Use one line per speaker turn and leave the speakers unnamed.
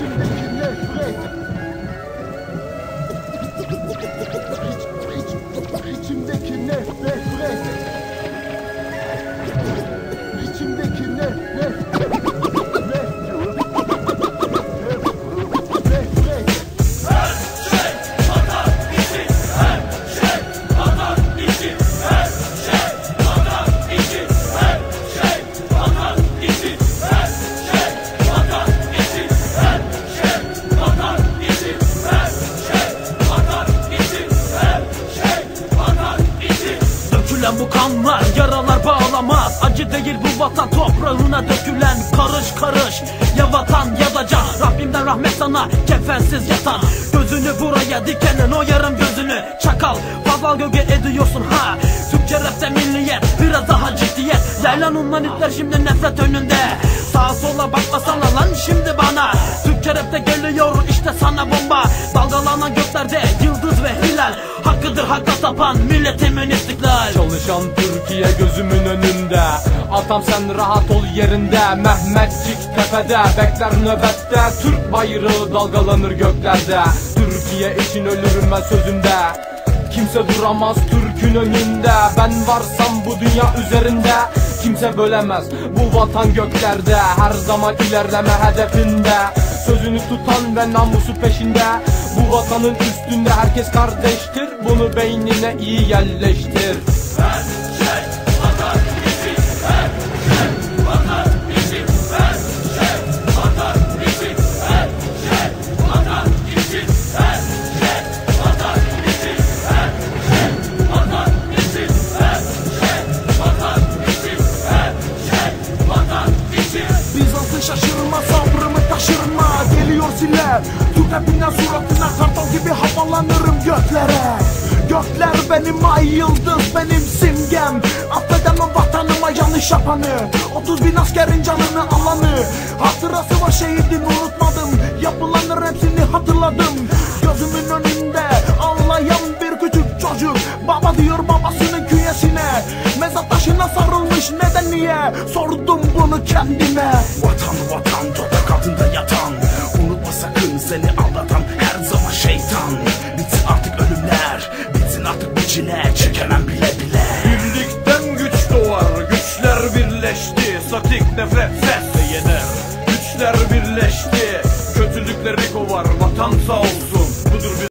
İçimdeki nefret İç- İçimdeki nefret İçimdeki
bağlamaz Acı değil bu vatan toprağına dökülen Karış karış. Ya vatan ya da can Rabbimden rahmet sana kefensiz yatan. Gözünü buraya dikenin o yarım gözünü Çakal. Fazla göge ediyorsun ha. Türkçe rapte milliyet biraz daha ciddiyet. Yaylan ondan itler şimdi nefret önünde. Sağa sola bakmasana lan şimdi bana. Türkçe rapte geliyor tapan milletimin istiklal.
Çalışan Türkiye gözümün önünde. Atam sen rahat ol yerinde. Mehmetçik tepede. Bekler nöbette. Türk bayrağı dalgalanır göklerde. Türkiye için ölürüm ben sözümde Kimse duramaz Türk'ün önünde. Ben varsam bu dünya üzerinde. Kimse bölemez bu vatan göklerde. Her zaman ilerleme hedefinde. Sözünü tutan ve namusu peşinde. Bu vatanın üstünde herkes kardeştir. Bunu beynine iyi yerleştir.
Bizans'ın Türk rapinden suratına kartal gibi havalanırım göklere. Gökler benim ay yıldız benim simgem. Affedemem vatanıma yanlış yapanı. 30 bin askerin canını alanı. Hatırası var şehidin unutmadım. Yapılanır hepsini hatırladım. Gözümün önünde ağlayan bir küçük çocuk. Baba diyor babasının künyesine. Mezat taşına sarılmış neden niye? Sordum bunu kendime.
Vatan vatan toprak altında bütünleşti Kötülükleri kovar vatan sağ olsun.